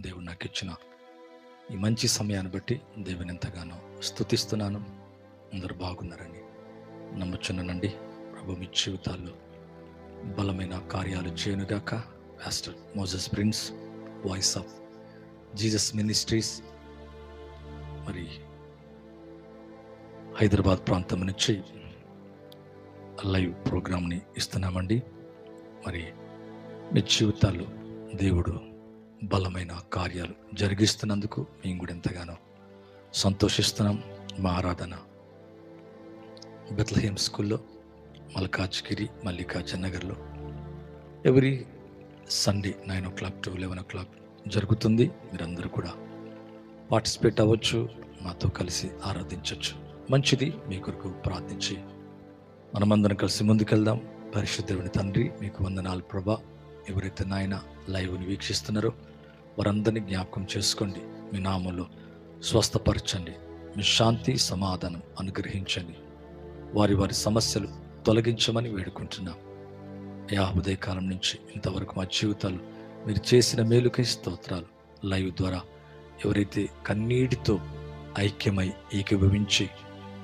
దేవుడు నాకు ఇచ్చిన ఈ మంచి సమయాన్ని బట్టి దేవుని ఎంతగానో స్థుతిస్తున్నాను అందరూ బాగున్నారని నమ్ముచున్నానండి. ప్రభు మీ జీవితాల్లో బలమైన కార్యాలు చేయనుగాక pastor Moses prince voice of Jesus ministries మరి హైదరాబాద్ ప్రాంతం నుంచి లైవ్ ప్రోగ్రామ్ని ఇస్తున్నామండి. మరి మీ జీవితాల్లో దేవుడు బలమైన కార్యాలు జరిగిస్తున్నందుకు మేము కూడా ఎంతగానో సంతోషిస్తున్నాం. మా ఆరాధన బెత్లహేమ్ స్కూల్లో మల్కాజ్గిరి మల్లికార్జున నగర్లో every Sunday nine o'clock to eleven o'clock జరుగుతుంది. మీరందరూ కూడా పార్టిసిపేట్ అవ్వచ్చు మాతో కలిసి ఆరాధించవచ్చు. మంచిది మీ కొరకు ప్రార్థించి మనమందరం కలిసి ముందుకెళ్దాం. పరిశుద్ధుని తండ్రి మీకు వందనాలు ప్రభా. ఎవరైతే నాయన లైవ్ని వీక్షిస్తున్నారో వారందరినీ జ్ఞాపకం చేసుకోండి. మీ నామంలో స్వస్థపరచండి. మీ శాంతి సమాధానం అనుగ్రహించండి. వారి వారి సమస్యలు తొలగించమని వేడుకుంటున్నాం. యా ఉదయకాలం నుంచి ఇంతవరకు మా జీవితాలు మీరు చేసిన మేలుకై స్తోత్రాలు. లైవ్ ద్వారా ఎవరైతే కన్నీటితో ఐక్యమై ఏకీభవించి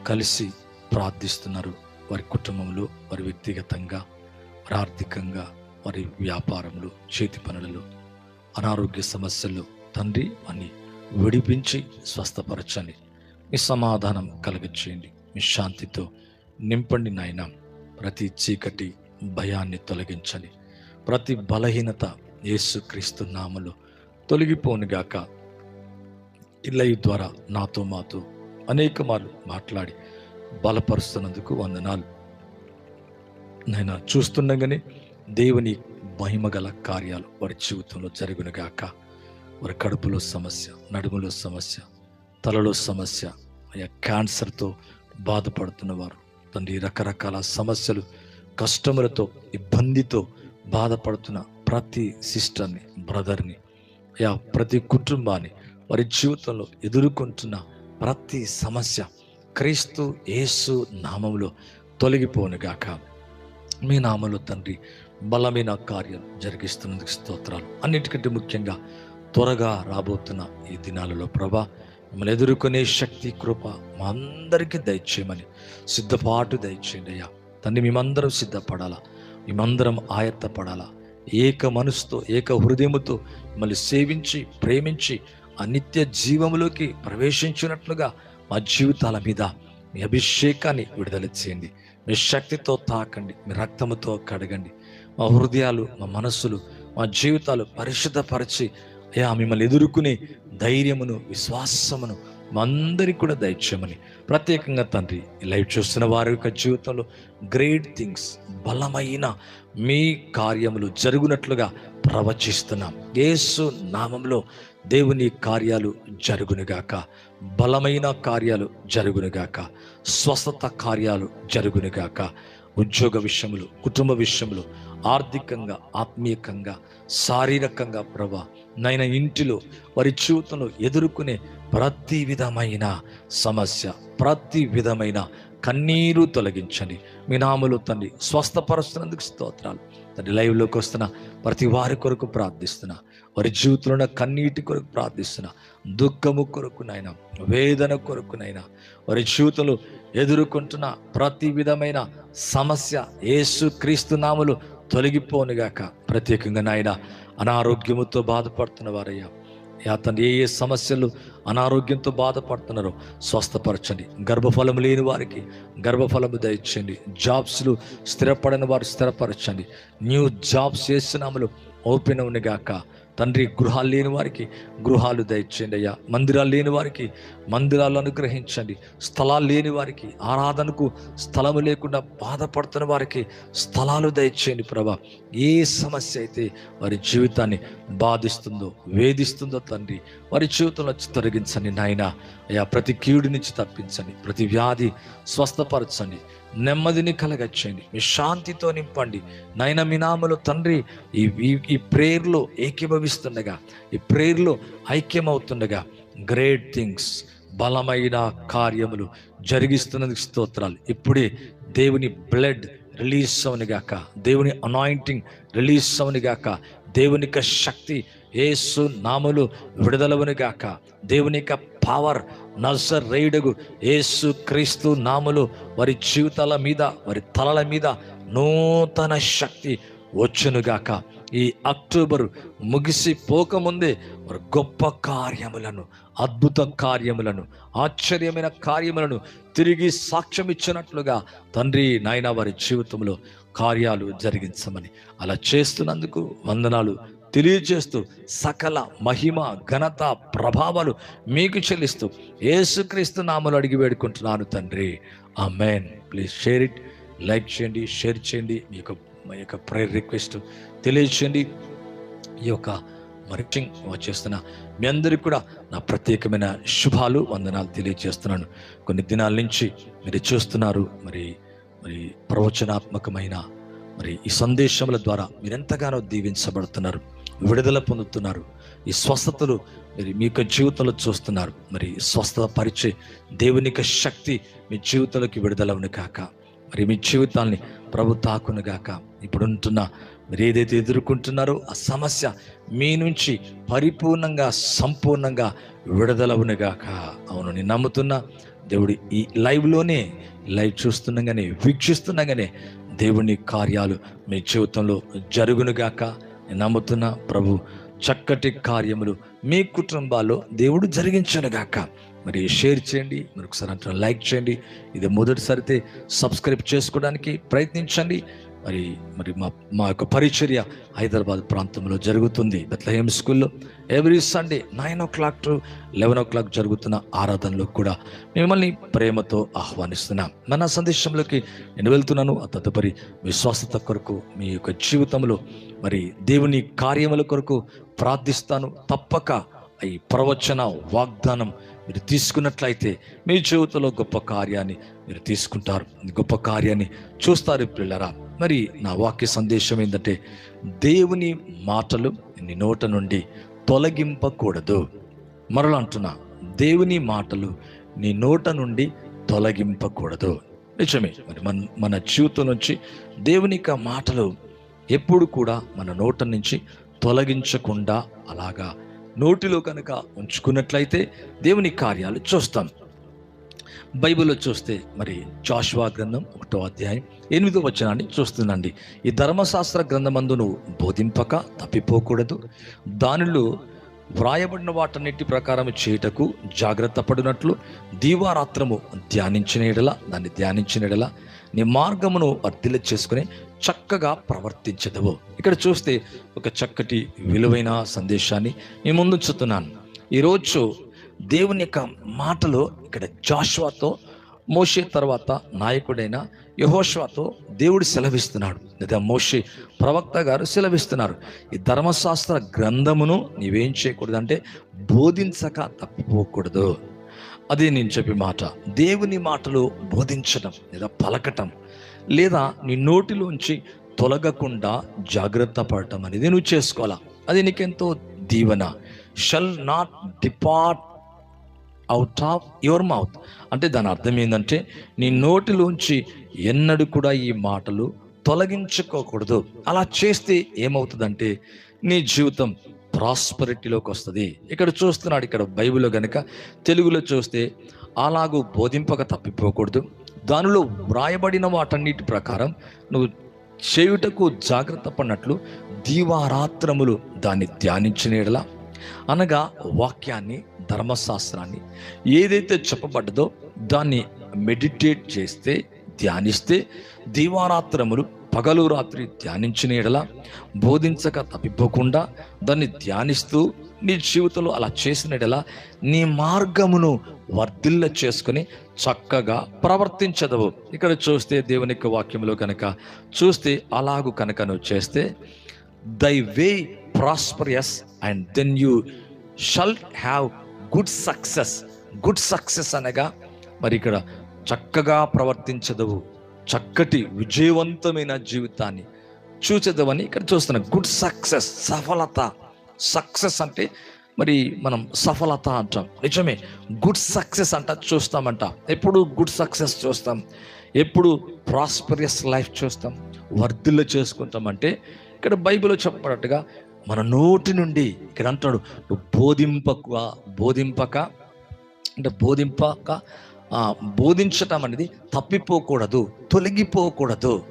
కలిసి ప్రార్థిస్తున్నారు వారి కుటుంబంలో వారి వ్యక్తిగతంగా వారి ఆర్థికంగా వారి వ్యాపారంలో చేతి పనులలో అనారోగ్య సమస్యలు తండ్రి అని విడిపించి స్వస్థపరచండి. మీ సమాధానం కలిగించేయండి. మీ శాంతితో నింపండి నాయన. ప్రతి చీకటి భయాన్ని తొలగించండి. ప్రతి బలహీనత యేసుక్రీస్తు నామలో తొలగిపోనుగాక ఇల్లయ్య ద్వారా నాతో మాతో అనేక మార్లు మాట్లాడి బలపరుస్తున్నందుకు వందనాలు. నైనా చూస్తుండగానే దేవుని మహిమగల కార్యాలు వారి జీవితంలో జరుగునుగాక. వారి కడుపులో సమస్య నడుములో సమస్య తలలో సమస్య అయ్యా క్యాన్సర్తో బాధపడుతున్న వారు తండ్రి రకరకాల సమస్యలు కష్టములతో ఇబ్బందితో బాధపడుతున్న ప్రతి సిస్టర్ని బ్రదర్ని అయ్యా ప్రతి కుటుంబాన్ని వారి జీవితంలో ఎదుర్కొంటున్న ప్రతి సమస్య క్రీస్తు యేసు నామంలో తొలగిపోనుగాక. మీ నామంలో తండ్రి బలమైన కార్యం జరిగిస్తున్నందుకు స్తోత్రాలు. అన్నిటికంటే ముఖ్యంగా త్వరగా రాబోతున్న ఈ దినాలలో ప్రభా మిమ్మల్ని ఎదుర్కొనే శక్తి కృప మా అందరికీ దయచేయమని సిద్ధపాటు దయచేయండి అయ్యా. తండ్రి మేమందరం సిద్ధపడాలా? మేమందరం ఆయత్తపడాలా? ఏక మనసుతో ఏక హృదయముతో మిమ్మల్ని సేవించి ప్రేమించి అనిత్య నిత్య జీవములోకి ప్రవేశించినట్లుగా మా జీవితాల మీద మీ అభిషేకాన్ని విడుదల చేయండి. మీ శక్తితో తాకండి మీ రక్తముతో కడగండి. మా హృదయాలు మా మనస్సులు మా జీవితాలు పరిశుద్ధపరిచి అయ్యా మిమ్మల్ని ఎదుర్కొనే ధైర్యమును విశ్వాసమును మా అందరికి కూడా దయచేయమని ప్రత్యేకంగా తండ్రి లైవ్ చూస్తున్న వారి యొక్క జీవితంలో గ్రేట్ థింగ్స్ బలమైన మీ కార్యములు జరుగునట్లుగా ప్రవచిస్తున్నాం. యేసు నామంలో దేవుని కార్యాలు జరుగునుగాక బలమైన కార్యాలు జరుగునుగాక స్వస్థత కార్యాలు జరుగునుగాక ఉద్యోగ విషయములు కుటుంబ విషయములు ఆర్థికంగా ఆత్మీయకంగా శారీరకంగా ప్రభా నైన ఇంటిలో వారి జీవితంలో ఎదుర్కొనే ప్రతి విధమైన సమస్య ప్రతి విధమైన కన్నీరు తొలగించండి. మీ నామలు తండ్రి స్వస్థపరుస్తున్నందుకు స్తోత్రాలు. తండ్రి లైవ్లోకి వస్తున్న ప్రతి వారి కొరకు ప్రార్థిస్తున్నా. వారి జీవితంలో ఉన్న కన్నీటి కొరకు ప్రార్థిస్తున్నా. దుఃఖము కొరకునైనా వేదన కొరకునైనా వారి జీవితంలో ఎదుర్కొంటున్న ప్రతి విధమైన సమస్య యేసు క్రీస్తు నాములు తొలగిపోనుగాక ప్రత్యేకంగా నాయన అనారోగ్యముతో బాధపడుతున్న వారయ్యా యా ఏ ఏ సమస్యలు అనారోగ్యంతో బాధపడుతున్నారో స్వస్థపరచండి. గర్భఫలం లేని వారికి గర్భఫలము దయచండి జాబ్స్లు స్థిరపడని వారు స్థిరపరచండి. న్యూ జాబ్స్ చేస్తున్నాములు ఓపెన్ అవునుగాక తండ్రి గృహాలు లేని వారికి గృహాలు దయచేయండి అయ్యా. మందిరాలు లేని వారికి మందిరాలు అనుగ్రహించండి. స్థలాలు లేని వారికి ఆరాధనకు స్థలము లేకుండా బాధపడుతున్న వారికి స్థలాలు దయచేయండి ప్రభా. ఏ సమస్య అయితే వారి జీవితాన్ని బాధిస్తుందో వేధిస్తుందో తండ్రి వారి జీవితంలో తొలగించండి నాయన. అయ్యా ప్రతి కీడు నుంచి తప్పించండి ప్రతి వ్యాధి స్వస్థపరచండి. నెమ్మదిని కలగచ్చండి మీ శాంతితో నింపండి. నైనా మీ తండ్రి ఈ ఈ- ప్రేయర్లో ఏకీభవిస్తుండగా ఈ ప్రేయర్లో ఐక్యమవుతుండగా గ్రేట్ థింగ్స్ బలమైన కార్యములు జరిగిస్తున్నందుకు స్తోత్రాలు. ఇప్పుడే దేవుని బ్లడ్ రిలీజ్ అవనిగాక దేవుని అనాయింటింగ్ రిలీజ్ అవనిగాక దేవుని యొక్క శక్తి ఏసు నాములు విడుదలవునిగాక దేవుని యొక్క పవర్ నజర్ రైడుగు ఏసు క్రీస్తు నాములు వారి జీవితాల మీద వారి తలల మీద నూతన శక్తి వచ్చునుగాక ఈ అక్టోబర్ ముగిసిపోకముందే వారు గొప్ప కార్యములను అద్భుత కార్యములను ఆశ్చర్యమైన కార్యములను తిరిగి సాక్ష్యం ఇచ్చినట్లుగా తండ్రి నాయన వారి జీవితంలో కార్యాలు జరిగించమని అలా చేస్తున్నందుకు వందనాలు. తెలియజేస్తూ సకల మహిమ ఘనత ప్రభావాలు మీకు చెల్లిస్తూ ఏసుక్రీస్తు నామలు అడిగి వేడుకుంటున్నాను తండ్రి. Amen please share it like చేయండి షేర్ చేయండి. మీ యొక్క మా యొక్క ప్రేయర్ రిక్వెస్ట్ తెలియచేయండి. ఈ యొక్క మరిచింగ్ చేస్తున్న మీ అందరికీ కూడా నా ప్రత్యేకమైన శుభాలు వందనాలు తెలియజేస్తున్నాను కొన్ని దినాల నుంచి మీరు చూస్తున్నారు మరి మరి ప్రవచనాత్మకమైన మరి ఈ సందేశముల ద్వారా మీరెంతగానో దీవించబడుతున్నారు. విడుదల పొందుతున్నారు. ఈ స్వస్థతలు మరి మీ యొక్క జీవితంలో చూస్తున్నారు. మరి స్వస్థత పరిచే దేవుని యొక్క శక్తి మీ జీవితంలోకి విడుదలవును కాక మరి మీ జీవితాల్ని ప్రభు తాకును గాక. ఇప్పుడు ఉంటున్న మీరు ఏదైతే ఎదుర్కొంటున్నారో ఆ సమస్య మీ నుంచి పరిపూర్ణంగా సంపూర్ణంగా విడుదలవును గాక. అవును నేను నమ్ముతున్నా దేవుడి ఈ లైవ్లోనే లైవ్ చూస్తుండగానే వీక్షిస్తుండగానే దేవుని కార్యాలు మీ జీవితంలో జరుగునుగాక నేను నమ్ముతున్నా ప్రభు చక్కటి కార్యములు మీ కుటుంబాల్లో దేవుడు జరిగించనుగాక. మరి షేర్ చేయండి మరి ఒకసారి లైక్ చేయండి. ఇది మొదటిసారి అయితే సబ్స్క్రైబ్ చేసుకోవడానికి ప్రయత్నించండి. మరి మరి మా మా యొక్క పరిచర్య హైదరాబాద్ ప్రాంతంలో జరుగుతుంది. బెత్లహేమ్ స్కూల్లో every Sunday nine o'clock to eleven o'clock జరుగుతున్న ఆరాధనలో కూడా మిమ్మల్ని ప్రేమతో ఆహ్వానిస్తున్నాం. మన సందేశంలోకి నేను వెళ్తున్నాను. ఆ తదుపరి విశ్వాసత కొరకు మీ యొక్క జీవితంలో మరి దేవుని కార్యముల కొరకు ప్రార్థిస్తాను. తప్పక ఈ ప్రవచన వాగ్దానం మీరు తీసుకున్నట్లయితే మీ జీవితంలో గొప్ప కార్యాన్ని మీరు తీసుకుంటారు. గొప్ప కార్యాన్ని చూస్తారు పిల్లరా మరి నా వాక్య సందేశం ఏంటంటే దేవుని మాటలు నీ నోట నుండి తొలగింపకూడదు. మరలా అంటున్నా దేవుని మాటలు నీ నోట నుండి తొలగింపకూడదు. నిజమే మరి మన మన జీవితం నుంచి దేవుని యొక్క మాటలు ఎప్పుడు కూడా మన నోట నుంచి తొలగించకుండా అలాగా నోటిలో కనుక ఉంచుకున్నట్లయితే దేవుని కార్యాలు చూస్తాం. బైబిల్లో చూస్తే మరి జాషువా గ్రంథం ఒకటో అధ్యాయం ఎనిమిదో వచనాన్ని చూస్తుందండి. ఈ ధర్మశాస్త్ర గ్రంథమందు నువ్వు బోధింపక తప్పిపోకూడదు. దానిలో వ్రాయబడిన వాటన్నిటి ప్రకారం చేయుటకు జాగ్రత్త పడినట్లు దీవారాత్రము ధ్యానించిన ఎడల దాన్ని ధ్యానించిన ఎడల నీ మార్గమును వర్ధిల్ల చేసుకుని చక్కగా ప్రవర్తించదవు. ఇక్కడ చూస్తే ఒక చక్కటి విలువైన సందేశాన్ని నేను ముందు ఈరోజు దేవుని యొక్క మాటలో ఇక్కడ జాషువాతో మోషే తర్వాత నాయకుడైన యహోష్వాతో దేవుడు సెలవిస్తున్నాడు. లేదా మోషి ప్రవక్త గారు సెలవిస్తున్నారు. ఈ ధర్మశాస్త్ర గ్రంథమును నీవేం చేయకూడదు అంటే బోధించక తప్పిపోకూడదు. అదే నేను చెప్పే మాట. దేవుని మాటలు బోధించడం లేదా పలకటం లేదా నీ నోటిలోంచి తొలగకుండా జాగ్రత్త పడటం అనేది నువ్వు చేసుకోవాలా? అది నీకెంతో దీవెన. Shall not depart out of your mouth అంటే దాని అర్థం ఏంటంటే నీ నోటిలోంచి ఎన్నడూ కూడా ఈ మాటలు తొలగించుకోకూడదు. అలా చేస్తే ఏమవుతుందంటే నీ జీవితం ప్రాస్పరిటీలోకి వస్తుంది. ఇక్కడ చూస్తున్నాడు ఇక్కడ బైబిల్లో గనుక తెలుగులో చూస్తే అలాగూ బోధింపక తప్పిపోకూడదు. దానిలో వ్రాయబడిన వాటన్నిటి ప్రకారం నువ్వు చేయుటకు జాగ్రత్త పడినట్లు దీవారాత్రములు దాన్ని ధ్యానించినలా అనగా వాక్యాన్ని ధర్మశాస్త్రాన్ని ఏదైతే చెప్పబడ్డదో దాన్ని మెడిటేట్ చేస్తే ధ్యానిస్తే దీవారాత్రములు పగలు రాత్రి ధ్యానించిన ఎడల బోధించక తప్పిపోకుండా దాన్ని ధ్యానిస్తూ నీ జీవితంలో అలా చేసిన ఎడల నీ మార్గమును వర్ధిల్ల చేసుకుని చక్కగా ప్రవర్తించదవు. ఇక్కడ చూస్తే దేవుని యొక్క వాక్యంలో కనుక చూస్తే అలాగు కనుక నువ్వు చేస్తే thy way prosperous and then you shall have good success good success అనగా మరి ఇక్కడ చక్కగా ప్రవర్తించదవు. చక్కటి విజయవంతమైన జీవితాన్ని చూచదవని ఇక్కడ చూస్తున్నాం గుడ్ సక్సెస్ సఫలత. సక్సెస్ అంటే మరి మనం సఫలత అంటాం. నిజమే గుడ్ సక్సెస్ అంట చూస్తామంట. ఎప్పుడు గుడ్ సక్సెస్ చూస్తాం? ఎప్పుడు ప్రాస్పరియస్ లైఫ్ చూస్తాం? వర్ధిల్లు చేసుకుంటామంటే ఇక్కడ బైబిల్లో చెప్పినట్టుగా మన నోటి నుండి ఇక్కడ అంటాడు బోధింపక బోధింపక అంటే బోధింపక బోధించటం అనేది తప్పిపోకూడదు తొలగిపోకూడదు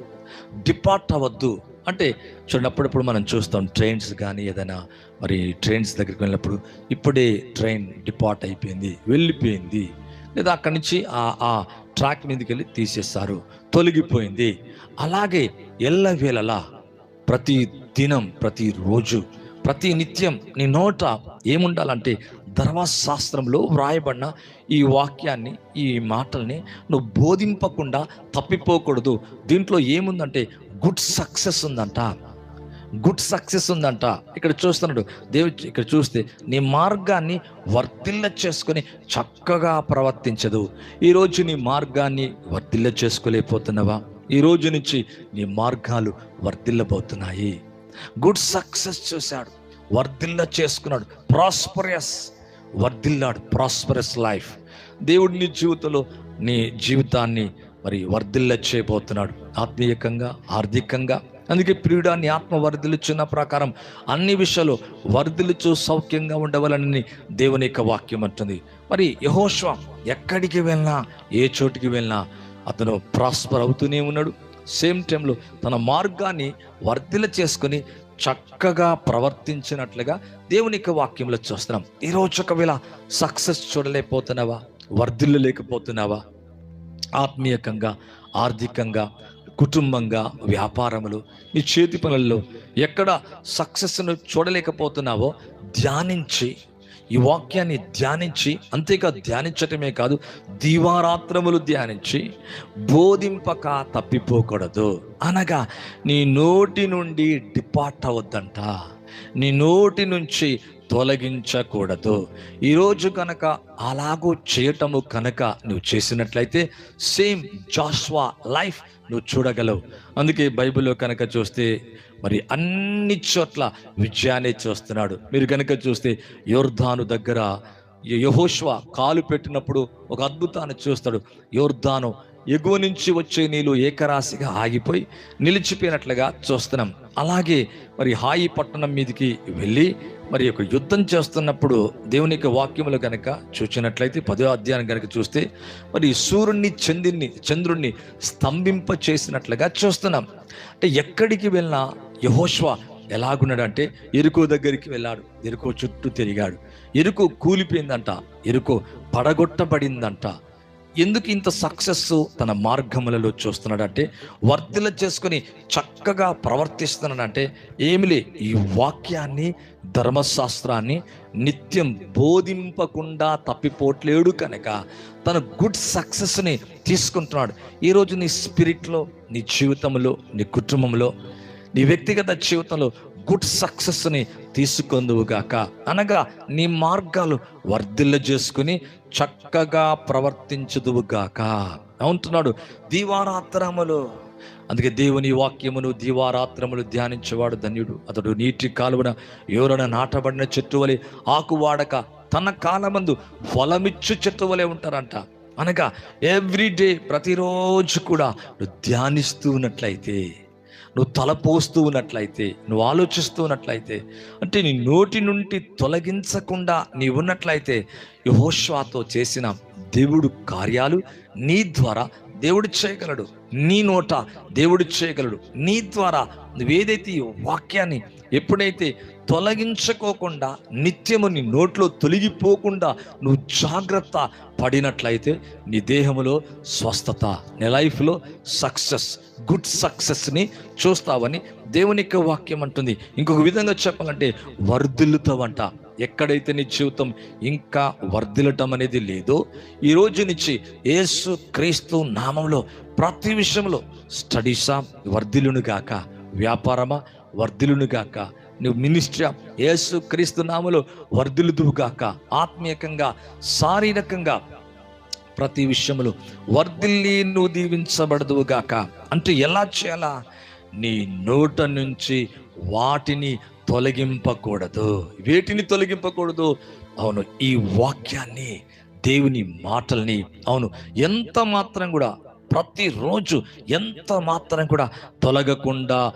డిపార్ట్ అవ్వద్దు. అంటే చూడండి అప్పుడప్పుడు మనం చూస్తాం ట్రైన్స్ కానీ ఏదైనా మరి ట్రైన్స్ దగ్గరికి వెళ్ళినప్పుడు ఇప్పుడే ట్రైన్ డిపార్ట్ అయిపోయింది వెళ్ళిపోయింది. లేదా అక్కడి నుంచి ఆ ట్రాక్ మీదకి వెళ్ళి తీసేస్తారు తొలగిపోయింది. అలాగే ఎల్లవేళలా ప్రతి దినం ప్రతి రోజు ప్రతి నిత్యం నీ నోట ఏముండాలంటే ధర్మశాస్త్రంలో వ్రాయబడిన ఈ వాక్యాన్ని ఈ మాటల్ని నువ్వు బోధింపకుండా తప్పిపోకూడదు. దీంట్లో ఏముందంటే గుడ్ సక్సెస్ ఉందంట. గుడ్ సక్సెస్ ఉందంట. ఇక్కడ చూస్తున్నాడు దేవుడు ఇక్కడ చూస్తే నీ మార్గాన్ని వర్తిల్ల చేసుకొని చక్కగా ప్రవర్తించదు. ఈరోజు నీ మార్గాన్ని వర్తిల్ల చేసుకోలేకపోతున్నావా? ఈ రోజు నుంచి నీ మార్గాలు వర్తిల్లబోతున్నాయి. గుడ్ సక్సెస్ చూశాడు. వర్ధిల్ల చేసుకున్నాడు. ప్రాస్పరస్ వర్ధిల్లాడు ప్రాస్పరస్ లైఫ్ దేవుడు నీ జీవితంలో నీ జీవితాన్ని మరి వర్ధిల్ల చేయబోతున్నాడు. ఆత్మీయకంగా ఆర్థికంగా. అందుకే ప్రియుడాన్ని ఆత్మ వర్ధిలుచున్న ప్రకారం అన్ని విషయాలు వర్ధిలుచు సౌఖ్యంగా ఉండవాలని దేవుని యొక్క వాక్యం అంటుంది. మరి యహోశ్వ ఎక్కడికి వెళ్ళినా ఏ చోటికి వెళ్ళినా అతను ప్రాస్పర్ అవుతూనే ఉన్నాడు. సేమ్ టైంలో తన మార్గాన్ని వర్ధిల చేసుకొని చక్కగా ప్రవర్తించినట్లుగా దేవుని యొక్క వాక్యంలో చూస్తున్నాం ఈరోజు ఒకవేళ సక్సెస్ చూడలేకపోతున్నావా? వర్ధిల్లలేకపోతున్నావా? ఆత్మీయకంగా ఆర్థికంగా కుటుంబంగా వ్యాపారములు నీ చేతి పనుల్లో ఎక్కడ సక్సెస్ను చూడలేకపోతున్నావో ధ్యానించి ఈ వాక్యాన్ని ధ్యానించి అంతేకా ధ్యానించటమే కాదు దీవారాత్రములు ధ్యానించి బోధింపక తప్పిపోకూడదు. అనగా నీ నోటి నుండి డిపార్ట్ అవద్దంట నీ నోటి నుంచి తొలగించకూడదు. ఈరోజు కనుక అలాగూ చేయటము కనుక నువ్వు చేసినట్లయితే సేమ్ జాస్వా లైఫ్ నువ్వు చూడగలవు. అందుకే బైబిల్లో కనుక చూస్తే మరి అన్ని చోట్ల విజయాన్ని చూస్తున్నాడు. మీరు కనుక చూస్తే యోర్ధాను దగ్గర యహోష్వ కాలు పెట్టినప్పుడు ఒక అద్భుతాన్ని చూస్తాడు. యోర్ధాను ఎగువ నుంచి వచ్చే నీళ్ళు ఏకరాశిగా ఆగిపోయి నిలిచిపోయినట్లుగా చూస్తున్నాం. అలాగే మరి హాయి పట్టణం మీదకి వెళ్ళి మరి ఒక యుద్ధం చేస్తున్నప్పుడు దేవుని యొక్క వాక్యములు కనుక చూసినట్లయితే పదో అధ్యాయం కనుక చూస్తే మరి సూర్యుడిని చంద్రుణ్ణి చంద్రుణ్ణి స్తంభింప చేసినట్లుగా చూస్తున్నాం. అంటే ఎక్కడికి వెళ్ళినా యహోష్వ ఎలాగున్నాడు అంటే ఎరుకో దగ్గరికి వెళ్ళాడు. ఎరుకో చుట్టూ తిరిగాడు. ఎరుకో కూలిపోయిందంట. ఎరుకో పడగొట్టబడిందంట. ఎందుకు ఇంత సక్సెస్ తన మార్గములలో చూస్తున్నాడంటే వర్తిల చేసుకొని చక్కగా ప్రవర్తిస్తున్నాడంటే ఏమిలే ఈ వాక్యాన్ని ధర్మశాస్త్రాన్ని నిత్యం బోధింపకుండా తప్పిపోట్లేడు కనుక తన గుడ్ సక్సెస్ని తీసుకుంటున్నాడు. ఈరోజు నీ స్పిరిట్లో నీ జీవితంలో నీ కుటుంబంలో నీ వ్యక్తిగత జీవితంలో గుడ్ సక్సెస్ని తీసుకొందువుగాక అనగా నీ మార్గాలు వర్ధిల్ల చేసుకుని చక్కగా ప్రవర్తించుదువుగాక. అంటున్నాడు దీవారాత్రములు అందుకే దేవుని వాక్యమును దీవారాత్రములు ధ్యానించేవాడు ధన్యుడు. అతడు నీటి కాలువన ఎవరైనా నాటబడిన చెట్టు వలె ఆకు వాడక తన కాలమందు ఫలమిచ్చు చెట్టు వలె ఉంటారంట. అనగా ఎవ్రీడే ప్రతిరోజు కూడా ధ్యానిస్తూ ఉన్నట్లయితే నువ్వు తలపోస్తూ ఉన్నట్లయితే నువ్వు ఆలోచిస్తూ ఉన్నట్లయితే అంటే నీ నోటి నుండి తొలగించకుండా నీ ఉన్నట్లయితే యహోష్వాతో చేసిన దేవుడు కార్యాలు నీ ద్వారా దేవుడు చేయగలడు. నీ నోట దేవుడు చేయగలడు. నీ ద్వారా నువ్వేదైతే ఈ వాక్యాన్ని ఎప్పుడైతే తొలగించుకోకుండా నిత్యము నీ నోట్లో తొలగిపోకుండా నువ్వు జాగ్రత్త పడినట్లయితే నీ దేహములో స్వస్థత నీ లైఫ్లో సక్సెస్ గుడ్ సక్సెస్ని చూస్తావని దేవుని యొక్క వాక్యం అంటుంది. ఇంకొక విధంగా చెప్పాలంటే వర్ధిల్లుతావంట. ఎక్కడైతే నీ జీవితం ఇంకా వర్ధిల్లటం అనేది లేదో ఈ రోజు నుంచి యేసు క్రీస్తు నామంలో ప్రతి విషయంలో స్టడీసా వర్ధిల్లును గాక వ్యాపారమా వర్ధిల్లును గాక నువ్వు మినిస్ట్రీ యేసు క్రీస్తు నామలో వర్ధిల్లుదువుగాక. ఆత్మీయకంగా శారీరకంగా ప్రతి విషయంలో వర్ధిల్లి నువ్వు దీవించబడదువుగాక. అంటే ఎలా చేయాలా? నీ నోట నుంచి వాటిని తొలగింపకూడదు. వేటిని తొలగింపకూడదు? అవును ఈ వాక్యాన్ని దేవుని మాటల్ని అవును ఎంత మాత్రం కూడా ప్రతిరోజు ఎంత మాత్రం కూడా తొలగకుండా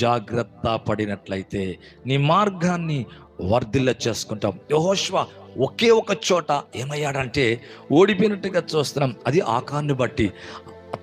జాగ్రత్త పడినట్లయితే నీ మార్గాన్ని వర్ధిల్ల చేసుకుంటాం. యహోష్వ ఒకే ఒక చోట ఏమయ్యాడంటే ఓడిపోయినట్టుగా చూస్తున్నాం. అది ఆకాన్ని బట్టి.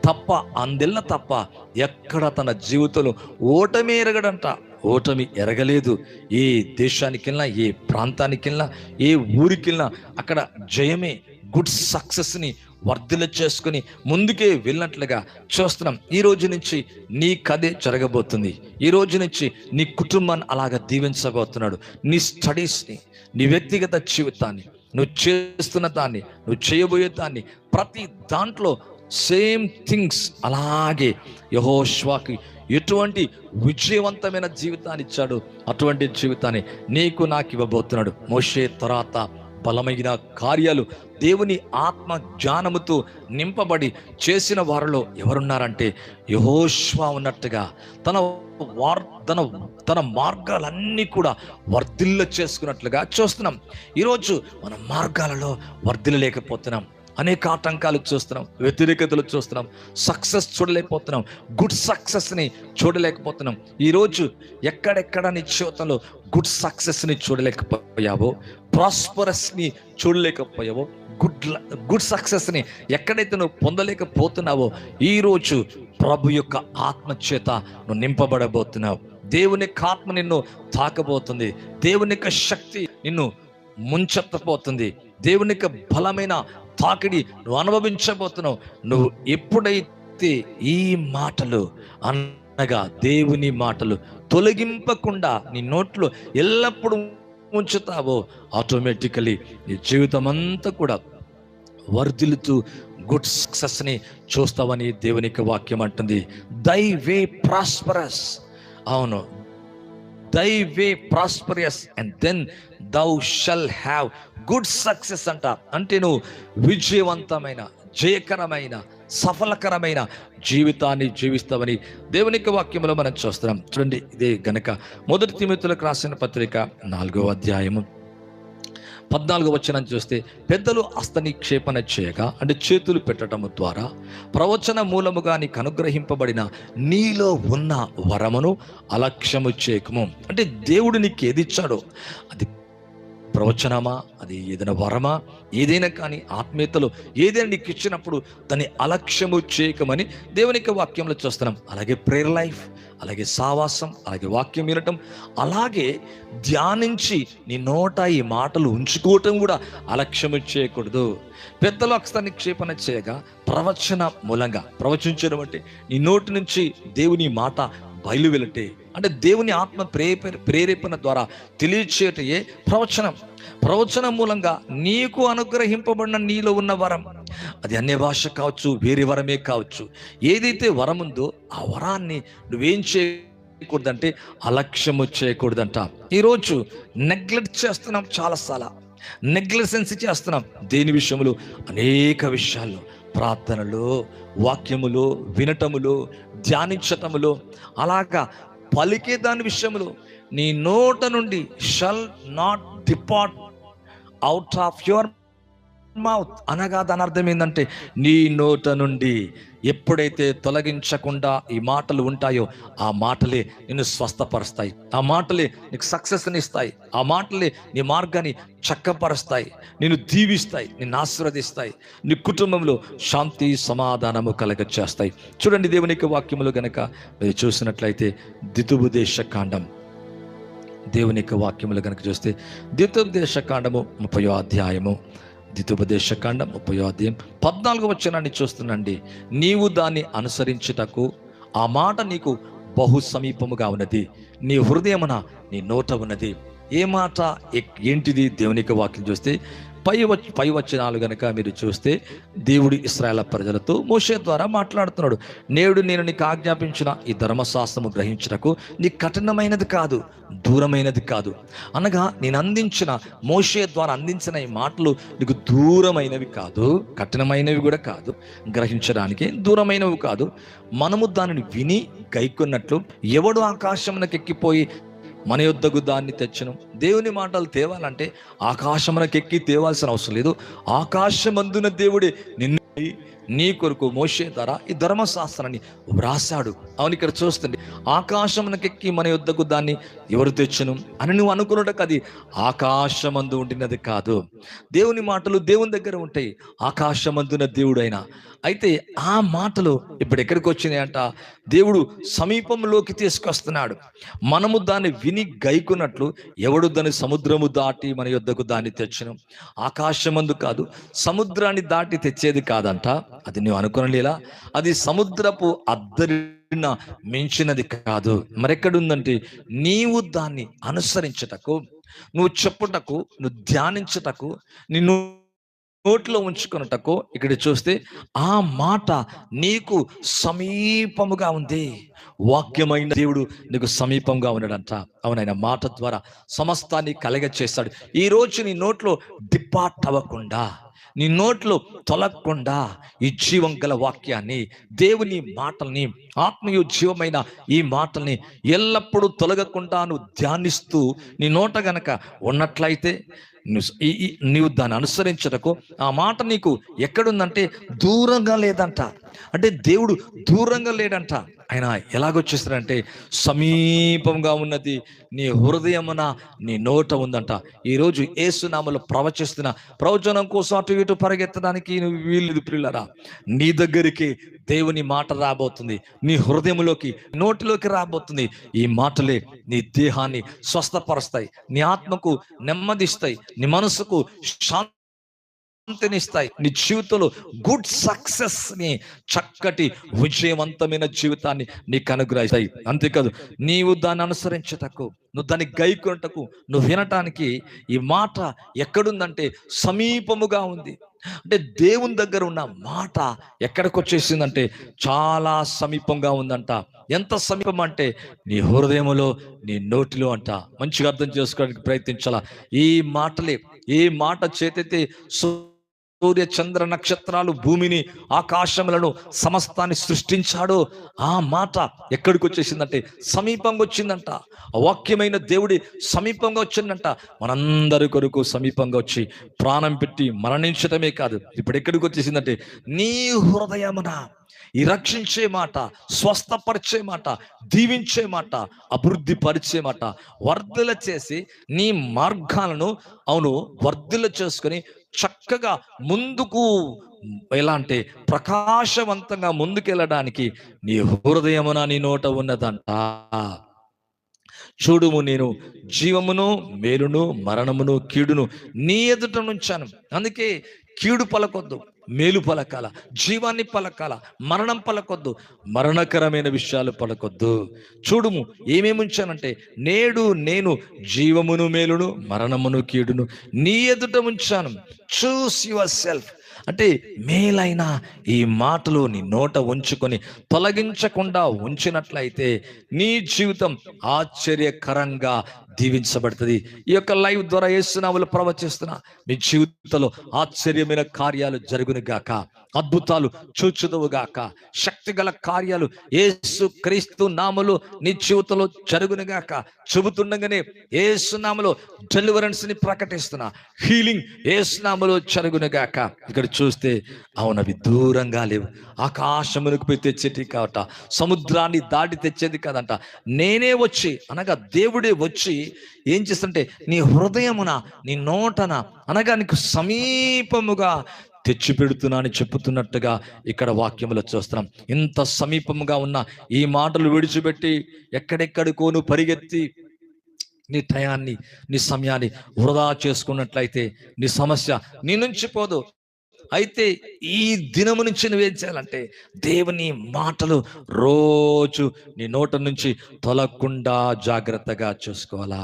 తప్ప అందెల్ల తప్ప ఎక్కడ తన జీవితంలో ఓటమి ఎరగడంట. ఓటమి ఎరగలేదు. ఏ దేశానికి వెళ్ళినా ఏ ప్రాంతానికి వెళ్ళినా ఏ ఊరికి వెళ్ళినా అక్కడ జయమే గుడ్ సక్సెస్ని వర్ధిల్ల చేసుకుని ముందుకే వెళ్ళినట్లుగా చూస్తున్నాం. ఈ రోజు నుంచి నీ కథే జరగబోతుంది. ఈ రోజు నుంచి నీ కుటుంబాన్ని అలాగ దీవించబోతున్నాడు. నీ స్టడీస్ని నీ వ్యక్తిగత జీవితాన్ని నువ్వు చేస్తున్న దాన్ని నువ్వు చేయబోయే దాన్ని ప్రతి దాంట్లో సేమ్ థింగ్స్ అలాగే యహోష్వాకి ఎటువంటి విజయవంతమైన జీవితాన్ని ఇచ్చాడు. అటువంటి జీవితాన్ని నీకు నాకు ఇవ్వబోతున్నాడు. మోషే తర్వాత బలమైన కార్యాలు దేవుని ఆత్మ జ్ఞానముతో నింపబడి చేసిన వారిలో ఎవరున్నారంటే యహోష్వా ఉన్నట్టుగా తన వార్ తన తన మార్గాలన్నీ కూడా వర్ధిల్ల చేసుకున్నట్లుగా చూస్తున్నాం. ఈరోజు మన మార్గాలలో వర్ధిల్లలేకపోతున్నాం. అనేక ఆటంకాలు చూస్తున్నాం వ్యతిరేకతలు చూస్తున్నాం సక్సెస్ చూడలేకపోతున్నాం గుడ్ సక్సెస్ని చూడలేకపోతున్నాం. ఈరోజు ఎక్కడెక్కడ నీ జీవితంలో గుడ్ సక్సెస్ని చూడలేకపోయావో ప్రాస్పరస్ని చూడలేకపోయావో గుడ్ గుడ్ సక్సెస్ని ఎక్కడైతే నువ్వు పొందలేకపోతున్నావో ఈరోజు ప్రభు యొక్క ఆత్మ చేత నువ్వు నింపబడబోతున్నావు. దేవుని యొక్క ఆత్మ నిన్ను తాకబోతుంది. దేవుని యొక్క శక్తి నిన్ను ముంచెత్తపోతుంది దేవుని యొక్క బలమైన తాకిడి నువ్వు అనుభవించబోతున్నావు. నువ్వు ఎప్పుడైతే ఈ మాటలు అనగా దేవుని మాటలు తొలగింపకుండా నీ నోట్లో ఎల్లప్పుడూ ఉంచుతావో ఆటోమేటికలీ నీ జీవితం అంతా కూడా వర్ధిల్లుతూ గుడ్ సక్సెస్ని చూస్తావని దేవునికి వాక్యం అంటుంది. దై వే ప్రాస్పరస్ అవును thy way prosperous and then thou shall have good success అంట. అంటే నువ్వు విజయవంతమైన జయకరమైన సఫలకరమైన జీవితాన్ని జీవిస్తామని దేవునిక వాక్యంలో మనం చూస్తున్నాం. చూడండి ఇదే గనక మొదటి తిమితులకు రాసిన పత్రిక నాలుగో అధ్యాయము. పద్నాలుగు వచనం చూస్తే పెద్దలు హస్తనిక్షేపణ చేయక అంటే చేతులు పెట్టడం ద్వారా ప్రవచన మూలముగా నీకు అనుగ్రహింపబడిన నీలో ఉన్న వరమును అలక్ష్యము చేయకము అంటే దేవుడు నీకు ఏది ఇచ్చాడో అది ప్రవచనమా? అది ఏదైనా వరమా? ఏదైనా కానీ ఆత్మీయతలో ఏదైనా నీకు ఇచ్చినప్పుడు దాన్ని అలక్ష్యము చేయకమని దేవుని యొక్క వాక్యంలో చూస్తున్నాం. అలాగే ప్రేయర్ లైఫ్ అలాగే సావాసం అలాగే వాక్యం వినటం అలాగే ధ్యానించి నీ నోట ఈ మాటలు ఉంచుకోవటం కూడా అలక్ష్యము చేయకూడదు. పెద్దలు అక్షర నిక్షేపణ చేయగా ప్రవచన మూలంగా ప్రవచించడం అంటే నీ నోటి నుంచి దేవుని మాట బయలు వెళ్ళటే అంటే దేవుని ఆత్మ ప్రేరేప ప్రేరేపణ ద్వారా తెలియచేయటయే ప్రవచనం. ప్రవచనం మూలంగా నీకు అనుగ్రహింపబడిన నీలో ఉన్న వరం. అది అన్య భాష కావచ్చు వేరే వరమే కావచ్చు. ఏదైతే వరం ఉందో ఆ వరాన్ని నువ్వేం చేయకూడదంటే అలక్ష్యము చేయకూడదంట. ఈరోజు నెగ్లెక్ట్ చేస్తున్నాం చాలాసార్లు. నెగ్లెసెన్స్ చేస్తున్నాం. దేని విషయంలో అనేక విషయాల్లో. ప్రార్థనలో వాక్యములో వినటములో ధ్యానించటములో. అలాగా పలికే దాని విషయంలో నీ నోట నుండి shall not depart out of your mouth అనగా దాని అర్థం ఏంటంటే నీ నోట నుండి ఎప్పుడైతే తొలగించకుండా ఈ మాటలు ఉంటాయో ఆ మాటలే నిన్ను స్వస్థపరుస్తాయి. ఆ మాటలే నీకు సక్సెస్ని ఇస్తాయి. ఆ మాటలే నీ మార్గాన్ని చక్కపరుస్తాయి. నిన్ను దీవిస్తాయి. నిన్ను ఆశీర్వదిస్తాయి. నీ కుటుంబంలో శాంతి సమాధానము కలగ చేస్తాయి చూడండి దేవునికి వాక్యములు గనక మీరు చూసినట్లయితే దితుబుదేశ కాండం. దేవుని యొక్క వాక్యములు కనుక చూస్తే ద్వితోపదేశ కాండము ముప్పయో అధ్యాయము. ద్వితోపదేశ కాండం ముప్పయో అధ్యాయం పద్నాలుగు వచనాన్ని చూస్తున్నాండి నీవు దాన్ని అనుసరించుటకు ఆ మాట నీకు బహు సమీపముగా ఉన్నది. నీ హృదయమున నీ నోట ఉన్నది. ఏ మాట ఏంటిది? దేవునికి వాక్యం చూస్తే పై పై వచనాలు గనక మీరు చూస్తే దేవుడు ఇస్రాయల ప్రజలతో మోషే ద్వారా మాట్లాడుతున్నాడు. నేడు నేను నీకు ఆజ్ఞాపించిన ఈ ధర్మశాస్త్రము గ్రహించుటకు నీ కఠినమైనది కాదు దూరమైనది కాదు. అనగా నేను అందించిన మోషే ద్వారా అందించిన ఈ మాటలు నీకు దూరమైనవి కాదు కఠినమైనవి కూడా కాదు గ్రహించడానికి దూరమైనవి కాదు. మనము దానిని విని గైకొన్నట్లు ఎవడు ఆకాశమునకు ఎక్కిపోయి మన యొద్దకు దాన్ని తెచ్చను. దేవుని మాటలు తేవాలంటే ఆకాశమునకు ఎక్కి తేవాల్సిన అవసరం లేదు. ఆకాశమందున దేవుడే నిన్ను నీ కొరకు మోసే ధర ఈ ధర్మశాస్త్రాన్ని వ్రాసాడు అవును ఇక్కడ చూస్తుంది ఆకాశమునకెక్కి మన యొద్దకు దాన్ని ఎవరు తెచ్చును? అని నువ్వు అనుకున్నటకు అది ఆకాశమందు ఉండినది కాదు. దేవుని మాటలు దేవుని దగ్గర ఉంటాయి. ఆకాశమందున దేవుడైన అయితే ఆ మాటలు ఇప్పుడు ఎక్కడికి వచ్చినాయంట? దేవుడు సమీపంలోకి తీసుకొస్తున్నాడు. మనము దాన్ని విని గైకున్నట్లు ఎవడు దాని సముద్రము దాటి మన యుద్ధకు దాన్ని తెచ్చను? ఆకాశమందు కాదు సముద్రాన్ని దాటి తెచ్చేది కాదంట. అది నువ్వు అనుకునలేలా? అది సముద్రపు అద్దరిన మించినది కాదు. మరెక్కడుందంటే నీవు దాన్ని అనుసరించుటకు నువ్వు చెప్పుటకు నువ్వు ధ్యానించుటకు నిన్ను నోట్లో ఉంచుకున్నటకు ఇక్కడ చూస్తే ఆ మాట నీకు సమీపముగా ఉంది. వాక్యమైన దేవుడు నీకు సమీపంగా ఉన్నాడంట. అవునైన మాట ద్వారా సమస్తాన్ని కలగ చేస్తాడు ఈ రోజు నీ నోట్లో డిపార్ట్ అవ్వకుండా నీ నోట్లో తొలగకుండా ఈ జీవం గల వాక్యాన్ని దేవుని మాటల్ని ఆత్మీయ జీవమైన ఈ మాటల్ని ఎల్లప్పుడూ తొలగకుండా నువ్వు ధ్యానిస్తూ నీ నోట గనక ఉన్నట్లయితే నీవు దాన్ని అనుసరించటకు ఆ మాట నీకు ఎక్కడుందంటే దూరంగా లేదంట. అంటే దేవుడు దూరంగా లేడంట. ఆయన ఎలాగొచ్చేస్తాడంటే సమీపంగా ఉన్నది నీ హృదయమున నీ నోట ఉందంట. ఈరోజు ఏసునామలు ప్రవచిస్తున్న ప్రవచనం కోసం అటు ఇటు పరిగెత్తడానికి నువ్వు వీలు పిల్లరా నీ దగ్గరికి దేవుని మాట రాబోతుంది. నీ హృదయంలోకి నోటిలోకి రాబోతుంది. ఈ మాటలే నీ దేహాన్ని స్వస్థపరుస్తాయి. నీ ఆత్మకు నెమ్మదిస్తాయి. నీ మనసుకు శాంతినిస్తాయి. నీ జీవితంలో గుడ్ సక్సెస్ని చక్కటి విజయవంతమైన జీవితాన్ని నీకు అనుగ్రహిస్తాయి. అంతేకాదు నీవు దాన్ని అనుసరించటకు నువ్వు దాన్ని గైకొనటకు నువ్వు వినటానికి ఈ మాట ఎక్కడుందంటే సమీపముగా ఉంది. అంటే దేవుని దగ్గర ఉన్న మాట ఎక్కడికి వచ్చేసిందంటే చాలా సమీపంగా ఉందంట. ఎంత సమీపం అంటే నీ హృదయములో నీ నోటిలో అంట. మంచిగా అర్థం చేసుకోవడానికి ప్రయత్నించాలా? ఈ మాటలే ఈ మాట చేతైతే సూర్య చంద్ర నక్షత్రాలు భూమిని ఆకాశములను సమస్తాన్ని సృష్టించాడో. ఆ మాట ఎక్కడికి వచ్చేసిందంటే సమీపంగా వచ్చిందంట. అవాక్యమైన వాక్యమైన దేవుడి సమీపంగా వచ్చిందంట. మనందరి కొరకు సమీపంగా వచ్చి ప్రాణం పెట్టి మరణించటమే కాదు. ఇప్పుడు ఎక్కడికి వచ్చేసిందంటే నీ హృదయమున ఈ రక్షించే మాట స్వస్థపరిచే మాట దీవించే మాట అభివృద్ధి పరిచే మాట వర్ధల చేసి నీ మార్గాలను అవును వర్ధల చేసుకొని చక్కగా ముందుకు ఎలా అంటే ప్రకాశవంతంగా ముందుకెళ్ళడానికి నీ హృదయమున నీ నోట ఉన్నదంట. చూడుము నేను జీవమును మేలును మరణమును కీడును నీ ఎదుట నుంచాను. అందుకే కీడు పలకొద్దు. మేలు పలకాల జీవాన్ని పలకాల మరణం పలకొద్దు మరణకరమైన విషయాలు పలకొద్దు. చూడుము ఏమేమి ఉంచానంటే నేడు నేను జీవమును మేలును మరణమును కీడును నీ ఎదుట ఉంచాను. చూస్ యువర్ సెల్ఫ్ అంటే మేలైన ఈ మాటలు నీ నోట ఉంచుకొని తొలగించకుండా ఉంచినట్లయితే నీ జీవితం ఆశ్చర్యకరంగా దీవించబడుతుంది. ఈ యొక్క లైవ్ ద్వారా ఏసునాములు ప్రవచిస్తున్నా మీ జీవితంలో ఆశ్చర్యమైన కార్యాలు జరుగును గాక అద్భుతాలు చూచుదువుగాక శక్తి గల కార్యాలు ఏసు క్రీస్తు నామలు నీ జీవితంలో జరుగునుగాక చెబుతుండగానే ఏసు నామలో డెలివరెన్స్ని ప్రకటిస్తున్నా. హీలింగ్ ఏసు నామలో ఇక్కడ చూస్తే అవునవి దూరంగా లేవు. ఆకాశమునకు పోయి తెచ్చేటి కావట. సముద్రాన్ని దాటి తెచ్చేది కాదంట. నేనే వచ్చి అనగా దేవుడే వచ్చి ఏం చేస్తుంటే నీ హృదయమున నీ నోటన అనగా నీకు సమీపముగా తెచ్చిపెడుతున్నా అని చెప్పుతున్నట్టుగా ఇక్కడ వాక్యములు చూస్తున్నాం. ఇంత సమీపంగా ఉన్న ఈ మాటలు విడిచిపెట్టి ఎక్కడెక్కడికోను పరిగెత్తి నీ టయాన్ని నీ సమయాన్ని వృధా చేసుకున్నట్లయితే నీ సమస్య నీ నుంచి పోదు. అయితే ఈ దినము నుంచి నువ్వేం చేయాలంటే దేవుని మాటలు రోజు నీ నోట నుంచి తొలగకుండా జాగ్రత్తగా చూసుకోవాలా.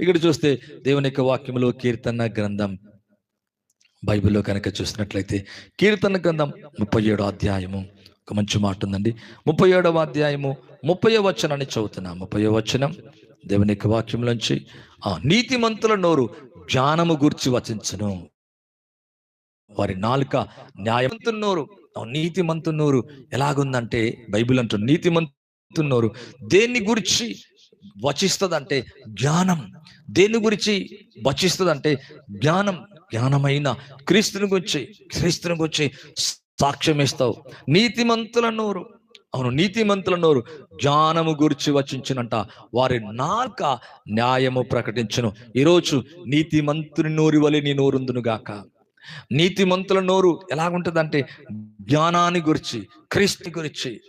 ఇక్కడ చూస్తే దేవుని యొక్క వాక్యములో కీర్తన గ్రంథం బైబిల్లో కనుక చూసినట్లయితే కీర్తన గ్రంథం ముప్పై ఏడో అధ్యాయము. ఒక మంచి మాట ఉందండి. ముప్పై ఏడవ అధ్యాయము ముప్పై వచనాన్ని చదువుతున్నా. ముప్పై వచనం దేవుని యొక్క వాక్యంలోంచి ఆ నీతిమంతుల నోరు జ్ఞానము గూర్చి వచించను. వారి నాలుక న్యాయమంతున్నోరు నీతిమంతున్నోరు ఎలాగుందంటే బైబిల్ అంటుంది నీతిమంతున్నోరు దేన్ని గురించి వచిస్తుందంటే జ్ఞానం. దేని గురించి వచిస్తుందంటే జ్ఞానం. జ్ఞానమైన క్రీస్తుని గురించి క్రీస్తుని గురించి సాక్ష్యం ఇస్తావు. నీతిమంతుల నోరు. అవును నీతిమంతుల నోరు జ్ఞానము గురించి వచించినంట. వారి నాల్క న్యాయము ప్రకటించను. ఈరోజు నీతిమంతుని నోరు వలె నీ నోరుందునుగాక నీతిమంతుల నోరు ఎలాగుంటుందంటే జ్ఞానాన్ని గురించి క్రీస్తు గురించి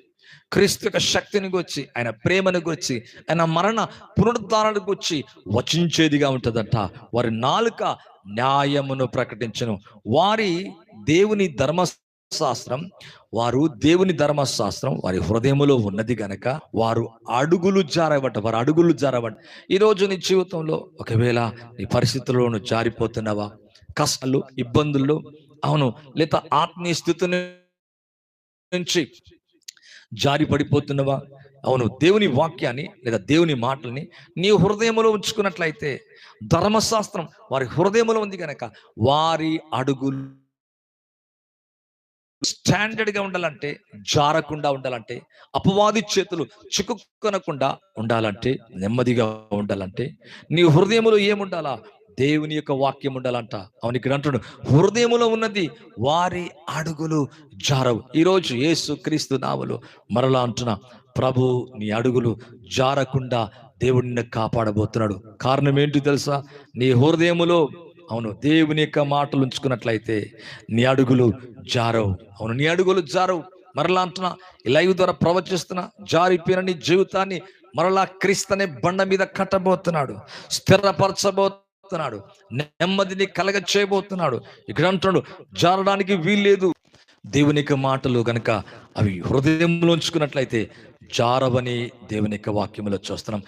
క్రీస్తు యొక్క శక్తిని గురించి ఆయన ప్రేమను గురించి ఆయన మరణ పునరుద్ధారణకు గురించి వచించేదిగా ఉంటుందంట. వారి నాలుక న్యాయమును ప్రకటించను. వారి దేవుని ధర్మశాస్త్రం వారు దేవుని ధర్మశాస్త్రం వారి హృదయములో ఉన్నది గనక వారు అడుగులు జారవట వారు అడుగులు జారవట. ఈరోజు నీ జీవితంలో ఒకవేళ నీ పరిస్థితుల్లోనూ జారిపోతున్నావా? కష్టాలు ఇబ్బందులు? అవును లేదా ఆత్మీయ స్థితి నుంచి జారి పడిపోతున్నవా అవును దేవుని వాక్యాన్ని లేదా దేవుని మాటల్ని నీ హృదయంలో ఉంచుకున్నట్లయితే ధర్మశాస్త్రం వారి హృదయంలో ఉంది కనుక వారి అడుగులు స్టాండర్డ్గా ఉండాలంటే జారకుండా ఉండాలంటే అపవాది చేతులు చిక్కుకొనకుండా ఉండాలంటే నెమ్మదిగా ఉండాలంటే నీ హృదయములో ఏముండాలా? దేవుని యొక్క వాక్యం ఉండాలంట. అవును ఇక్కడ అంటున్నాడు. హృదయములో ఉన్నది వారి అడుగులు జారవు. ఈరోజు యేసు క్రీస్తు నామలు మరలా అంటున్నా ప్రభు నీ అడుగులు జారకుండా దేవుడిని కాపాడబోతున్నాడు. కారణం ఏంటి తెలుసా? నీ హృదయములో అవును దేవుని యొక్క మాటలు ఉంచుకున్నట్లయితే నీ అడుగులు జారవు. అవును నీ అడుగులు జారవు. మరలా అంటున్నా లైవ్ ద్వారా ప్రవచిస్తున్నా జారిపోయిన నీ జీవితాన్ని మరలా క్రీస్తనే బండ మీద కట్టబోతున్నాడు. స్థిరపరచబోతున్నాడు. నెమ్మదిని కలగ చేయబోతున్నాడు ఇక్కడ అంటున్నాడు జారడానికి వీల్లేదు. దేవుని యొక్క మాటలు గనక అవి హృదయంలో ఉంచుకున్నట్లయితే జారవని దేవుని యొక్క వాక్యములో చూస్తున్నాం.